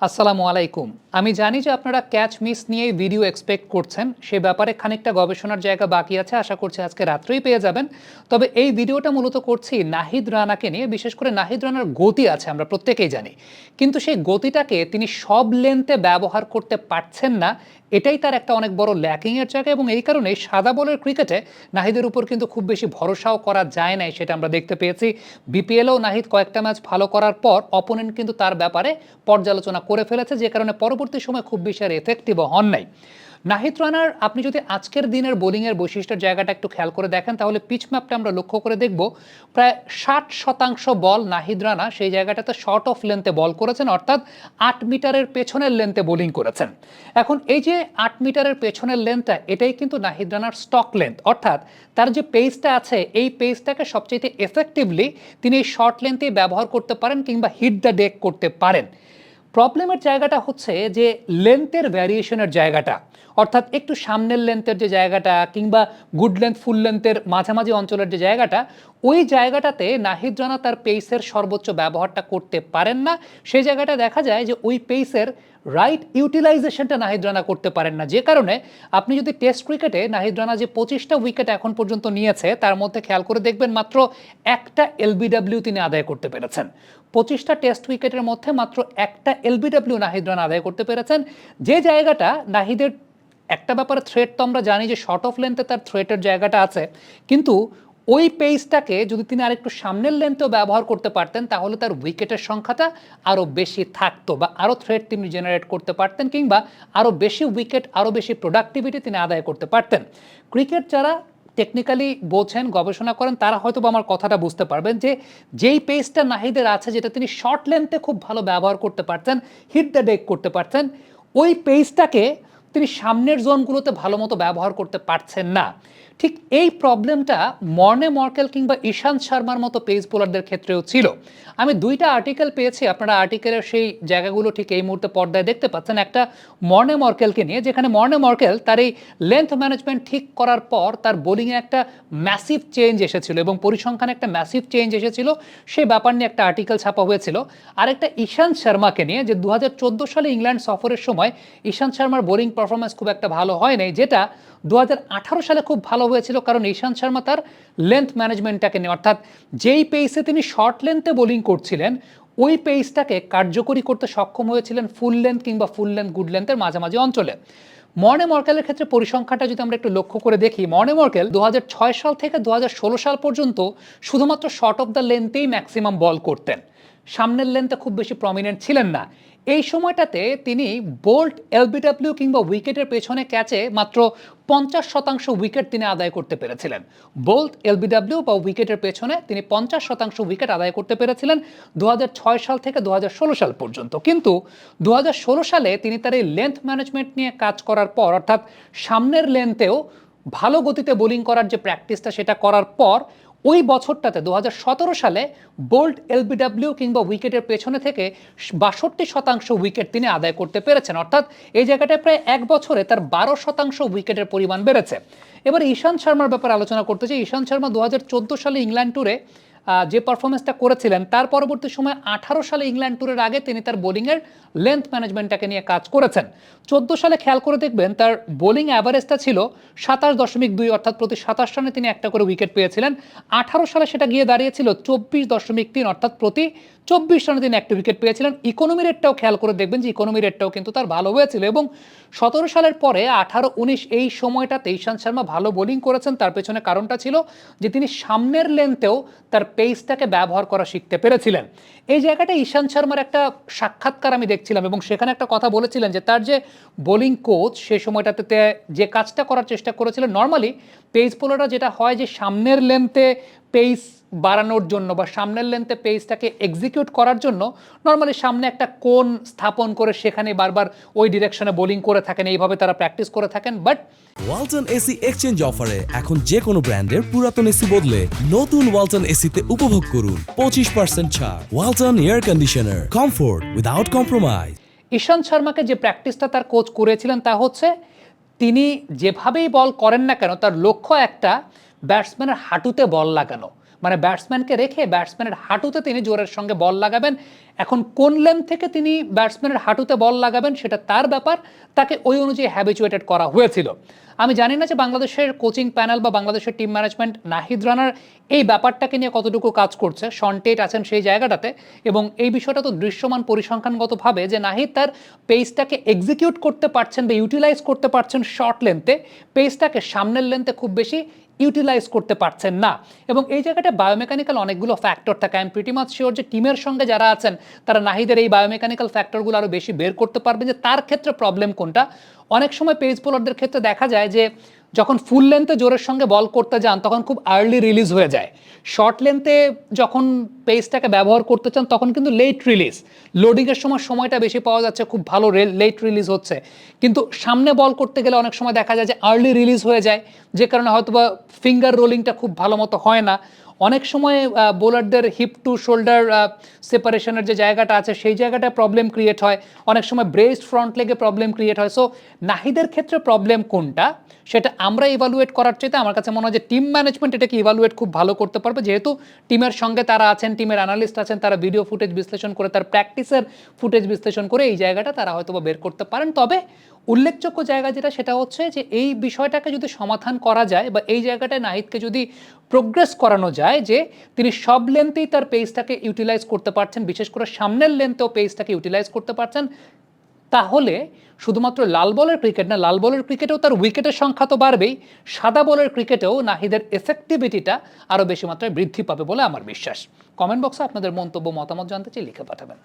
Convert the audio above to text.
আসসালামু আলাইকুম। আমি জানি যে আপনারা ক্যাচ মিস নিয়েই ভিডিও এক্সপেক্ট করছেন। সে ব্যাপারে খানিকটা গবেষণার জায়গা বাকি আছে। আশা করছি আজকে রাত্রেই পেয়ে যাবেন। তবে এই ভিডিওটা মূলত করছি নাহিদ রানাকে নিয়ে। বিশেষ করে নাহিদ রানার গতি আছে, আমরা প্রত্যেকেই জানি। কিন্তু সেই গতিটাকে তিনি সব লেন্থে ব্যবহার করতে পারছেন না। এটাই তার একটা অনেক বড় ল্যাকিংয়ের জায়গা এবং এই কারণে সাদা বলের ক্রিকেটে নাহিদের উপর কিন্তু খুব বেশি ভরসাও করা যায় নাই, সেটা আমরা দেখতে পেয়েছি। বিপিএলও নাহিদ কয়েকটা ম্যাচ ভালো করার পর অপোনেন্ট কিন্তু তার ব্যাপারে পর্যালোচনা করে ফেলেছে, যে কারণে পরবর্তী সময় খুব বেশি আর এফেক্টিভও হন নাই। নাহিদ রানার, আপনি যদি আজকের দিনের বোলিংয়ের বৈশিষ্ট্যের জায়গাটা একটু খেয়াল করে দেখেন, তাহলে পিচ ম্যাপটা আমরা লক্ষ্য করে দেখব। প্রায় ষাট শতাংশ বল নাহিদ রানা সেই জায়গাটাতে শর্ট অফ লেন্থে বল করেছেন, অর্থাৎ আট মিটারের পেছনের লেন্থে বোলিং করেছেন। এখন এই যে আট মিটারের পেছনের লেন্থটা, এটাই কিন্তু নাহিদ রানার স্টক লেন্থ অর্থাৎ তার যে পেজটা আছে, এই পেজটাকে সবচেয়ে এফেক্টিভলি তিনি এই শর্ট লেন্থেই ব্যবহার করতে পারেন কিংবা হিট দ্য ডেক করতে পারেন। প্রবলেমের জায়গাটা হচ্ছে যে লেন্থের ভ্যারিয়েশনের জায়গাটা, অর্থাৎ একটু সামনের লেন্থের যে জায়গাটা কিংবা গুড লেন্থ ফুল লেন্থের মাঝামাঝি অঞ্চলের যে জায়গাটা, ওই জায়গাটাতে নাহিদ রানা তার পেসের সর্বোচ্চ ব্যবহারটা করতে পারেন না। সেই জায়গাটা দেখা যায় যে ওই পেসের রাইট ইউটিলাইজেশনটা নাহিদ রানা করতে পারেন না। যে কারণে আপনি যদি টেস্ট ক্রিকেটে নাহিদ রানা যে পঁচিশটা উইকেট এখন পর্যন্ত নিয়েছে, তার মধ্যে খেয়াল করে দেখবেন মাত্র একটা এলবিডাব্লিউ তিনি আদায় করতে পেরেছেন। পঁচিশটা টেস্ট উইকেটের মধ্যে মাত্র একটা এলবিডাব্লিউ নাহিদ রানা আদায় করতে পেরেছেন। যে জায়গাটা নাহিদের, একটা ব্যাপারে থ্রেট তো আমরা জানি যে শর্ট অফ লেন্থে তার থ্রেটের জায়গাটা আছে। কিন্তু ওই পেজটাকে যদি তিনি আরেকটু সামনের লেন্থেও ব্যবহার করতে পারতেন, তাহলে তার উইকেটের সংখ্যাটা আরও বেশি থাকতো বা আরও থ্রেড তিনি জেনারেট করতে পারতেন কিংবা আরও বেশি উইকেট আরও বেশি প্রোডাক্টিভিটি তিনি আদায় করতে পারতেন। ক্রিকেট যারা টেকনিক্যালি বোঝেন গবেষণা করেন, তারা হয়তো আমার কথাটা বুঝতে পারবেন যে যেই পেজটা নাহিদের আছে, যেটা তিনি শর্ট লেন্থে খুব ভালো ব্যবহার করতে পারতেন হিট দ্য ডেক করতে পারতেন, ওই পেজটাকে তিনি সামনের জোনগুলোতে ভালো মতো ব্যবহার করতে পারছেন না। ঠিক এই প্রবলেমটা মর্নে মর্কেল কিংবা ঈশান্ত শর্মার মতো পেস বোলারদের ক্ষেত্রেও ছিল। আমি দুইটা আর্টিকেল পেয়েছি, আপনারা আর্টিকেলের সেই জায়গাগুলো ঠিক এই মুহূর্তে পর্দায় দেখতে পাচ্ছেন। একটা মর্নে মর্কেলকে নিয়ে, যেখানে মর্নে মর্কেল তার এই লেন্থ ম্যানেজমেন্ট ঠিক করার পর তার বোলিংয়ে একটা ম্যাসিভ চেঞ্জ এসেছিল এবং পরিসংখ্যানে একটা ম্যাসিভ চেঞ্জ এসেছিল। সেই ব্যাপার নিয়ে একটা আর্টিকেল ছাপা হয়েছিল। আর একটা ঈশান্ত শর্মাকে নিয়ে, যে দু হাজার চোদ্দ সালে ইংল্যান্ড সফরের সময় ঈশান্ত শর্মার বোলিং পারফরমেন্স খুব একটা ভালো হয় নাই, যেটা দু হাজার আঠারো সালে খুব ভালো হয়েছিল কারণ ঈশান্ত শর্মা তার লেন্থ ম্যানেজমেন্টটাকে নিয়ে, অর্থাৎ যেই পেসে তিনি শর্ট লেন্থে বোলিং করছিলেন, ওই পেসটাকে কার্যকরী করতে সক্ষম হয়েছিলেন ফুল লেন্থ কিংবা ফুল লেন্থ গুড লেন্থের মাঝামাঝি অঞ্চলে। মর্নে মর্কেলের ক্ষেত্রে পরিসংখ্যাটা যদি আমরা একটু লক্ষ্য করে দেখি, মর্নে মর্কেল দু হাজার ছয় সাল থেকে দু হাজার ষোলো সাল পর্যন্ত শুধুমাত্র শর্ট অফ দ্য লেন্থেই ম্যাক্সিমাম বল করতেন। সামনের লেন্থে খুব বেশি প্রমিনেন্ট ছিলেন না। এই সময়টাতে তিনি বোল্ট, এলবিডাব্লিউ কিংবা উইকেটের পেছনে ক্যাচে মাত্র পঞ্চাশ শতাংশ উইকেট তিনি আদায় করতে পেরেছিলেন। বোল্ট, এলবিডাব্লিউ বা উইকেটের পেছনে তিনি পঞ্চাশ শতাংশ উইকেট আদায় করতে পেরেছিলেন দু হাজার ছয় সাল থেকে দু হাজার ষোলো সাল পর্যন্ত। কিন্তু দু হাজার ষোলো সালে তিনি তার এই লেন্থ ম্যানেজমেন্ট নিয়ে কাজ করার পর, অর্থাৎ সামনের লেন্থেও ভালো গতিতে বোলিং করার যে প্র্যাকটিসটা সেটা করার পর ওই বছরটাতে দুহাজার সতেরো সালে বোল্ট এলবিডাব্লিউ কিংবা উইকেটের পেছনে থেকে বাষট্টি শতাংশ উইকেট তিনি আদায় করতে পেরেছেন। অর্থাৎ এই জায়গাটায় প্রায় এক বছরে তার বারো শতাংশ উইকেটের পরিমাণ বেড়েছে। এবার ঈশান্ত শর্মার ব্যাপারে আলোচনা করতে চাই। ঈশান্ত শর্মা দু হাজার চোদ্দ সালে ইংল্যান্ড ট্যুরে যে পারফরমেন্সটা করেছিলেন, তার পরবর্তী সময় আঠারো সালে ইংল্যান্ড ট্যুরের আগে তিনি তার বোলিংয়ের লেন্থ ম্যানেজমেন্টটাকে নিয়ে কাজ করেছেন। চোদ্দ সালে খেয়াল করে দেখবেন, তার বোলিং অ্যাভারেজটা ছিল সাতাশ দশমিক দুই, অর্থাৎ প্রতি সাতাশ রানে তিনি একটা করে উইকেট পেয়েছিলেন। আঠারো সালে সেটা গিয়ে দাঁড়িয়েছিল চব্বিশ দশমিক তিন, অর্থাৎ প্রতি চব্বিশ রানে তিনি একটা উইকেট পেয়েছিলেন। ইকোনমি রেটটাও খেয়াল করে দেখবেন যে ইকোনমি রেটটাও কিন্তু তার ভালো হয়েছিল এবং সতেরো সালের পরে আঠারো উনিশ এই সময়টাতে ঈশান্ত শর্মা ভালো বোলিং করেছেন। তার পেছনে কারণটা ছিল যে তিনি সামনের লেন্থেও তার পেসটাকে ব্যবহার করা শিখতে পেরেছিলেন। এই জায়গাটা ঈশান্ত শর্মার একটা সাক্ষাৎকার আমি দেখছিলাম এবং সেখানে একটা কথা বলেছিলেন যে তার যে বোলিং কোচ সে সময়টাতে যে কাজটা করার চেষ্টা করেছিলেন নর্মালি পেস বোলাররা যেটা হয় যে সামনের লেন্থে পেস বাড়ানোর জন্য বা সামনের লেন্থে পেজটাকে এক্সিকিউট করার জন্য নর্মালি সামনে একটা কোন স্থাপন করে সেখানে বারবার ওই ডিরেকশনে বোলিং করে থাকেন এইভাবে তারা প্র্যাকটিস করে থাকেন বাট ওয়ালটন এসি এক্সচেঞ্জ অফারে এখন যে কোনো ব্র্যান্ডের পুরাতন এসি বদলে নতুন ওয়ালটন এসিতে উপভোগ করুন। পঁচিশ পার্সেন্ট ছাড়। Walton air conditioner comfort without compromise Ishant শর্মাকে যে প্র্যাকটিসটা তার কোচ করেছিলেন তা হচ্ছে তিনি যেভাবেই বল করেন না কেন তার লক্ষ্য একটা ব্যাটসম্যানের হাঁটুতে বল লাগানো। মানে ব্যাটসম্যানকে রেখে ব্যাটসম্যানের হাঁটুতে তিনি জোরের সঙ্গে বল লাগাবেন। এখন কোন লেন থেকে তিনি ব্যাটসম্যানের হাঁটুতে বল লাগাবেন সেটা তার ব্যাপার, তাকে ওই অনুযায়ী হ্যাবিচুয়েটেড করা হয়েছিল। আমি জানি না যে বাংলাদেশের কোচিং প্যানেল বা বাংলাদেশের টিম ম্যানেজমেন্ট নাহিদ রানার এই ব্যাপারটাকে নিয়ে কতটুকু কাজ করছে। সন্টেট আছেন সেই জায়গাটাতে এবং এই বিষয়টা তো দৃশ্যমান পরিসংখ্যানগতভাবে যে নাহিদ তার পেসটাকে এক্সিকিউট করতে পারছেন বা ইউটিলাইজ করতে পারছেন শর্ট লেন্থে পেসটাকে সামনের লেন্থে খুব বেশি ইউটিলাইজ করতে পারছেন না। এবং এই জায়গাটা বায়োমেকানিক্যাল অনেকগুলো ফ্যাক্টর থাকে। আমি প্রিটি মাছ শিওর যে টিমের সঙ্গে যারা আছেন, তারা নাহিদের এই বায়োমেকানিক্যাল ফ্যাক্টরগুলো আরও বেশি বের করতে পারবে যে তার ক্ষেত্রে প্রবলেম কোনটা। অনেক সময় পেজ বোলারদের ক্ষেত্রে দেখা যায় যে যখন ফুল লেন্থে জোরের সঙ্গে বল করতে যান, তখন খুব আর্লি রিলিজ হয়ে যায়। শর্ট লেন্থে যখন পেসটাকে ব্যবহার করতে চান, তখন কিন্তু লেট রিলিজ লোডিংয়ের সময় সময়টা বেশি পাওয়া যাচ্ছে, খুব ভালো লেট রিলিজ হচ্ছে। কিন্তু সামনে বল করতে গেলে অনেক সময় দেখা যায় যে আর্লি রিলিজ হয়ে যায়। যে কারণে হয়তো বা ফিঙ্গার রোলিংটা খুব ভালো মতো হয় না। অনেক সময় বোলারদের হিপ টু শোল্ডার সেপারেশনের যে জায়গাটা আছে, সেই জায়গাটায় প্রবলেম ক্রিয়েট হয়। অনেক সময় ব্রেস্ট ফ্রন্ট লেগে প্রবলেম ক্রিয়েট হয়। সো নাহিদের ক্ষেত্রে প্রবলেম কোনটা? সেটা আমরা ইভালুয়েট করার চাইতে আমার কাছে মনে হয় যে টিম ম্যানেজমেন্ট এটাকে ইভালুয়েট খুব ভালো করতে পারবে। যেহেতু টিমের সঙ্গে তারা আছেন টিমের অ্যানালিস্ট আছেন, তারা ভিডিও ফুটেজ বিশ্লেষণ করে, তার প্র্যাকটিসের ফুটেজ বিশ্লেষণ করে এই জায়গাটা তারা হয়তো বের করতে পারেন। তবে উল্লেখযোগ্য জায়গা যেটা, সেটা হচ্ছে যে এই বিষয়টাকে যদি সমাধান করা যায় বা এই জায়গাটায় নাহিদকে যদি প্রোগ্রেস করানো যায় যে তিনি সব লেন্থেই তার পেজটাকে ইউটিলাইজ করতে পারছেন, বিশেষ করে সামনের লেন্থেও পেজটাকে ইউটিলাইজ করতে পারছেন, তাহলে শুধুমাত্র লাল বলের ক্রিকেট না, লাল বলের ক্রিকেটেও তার উইকেটের সংখ্যা তো বাড়বেই, সাদা বলের ক্রিকেটেও নাহিদের এফেক্টিভিটিটা আরও বেশি মাত্রায় বৃদ্ধি পাবে বলে আমার বিশ্বাস। কমেন্ট বক্সে আপনাদের মন্তব্য, মতামত জানতে চাই লিখে পাঠাবেন।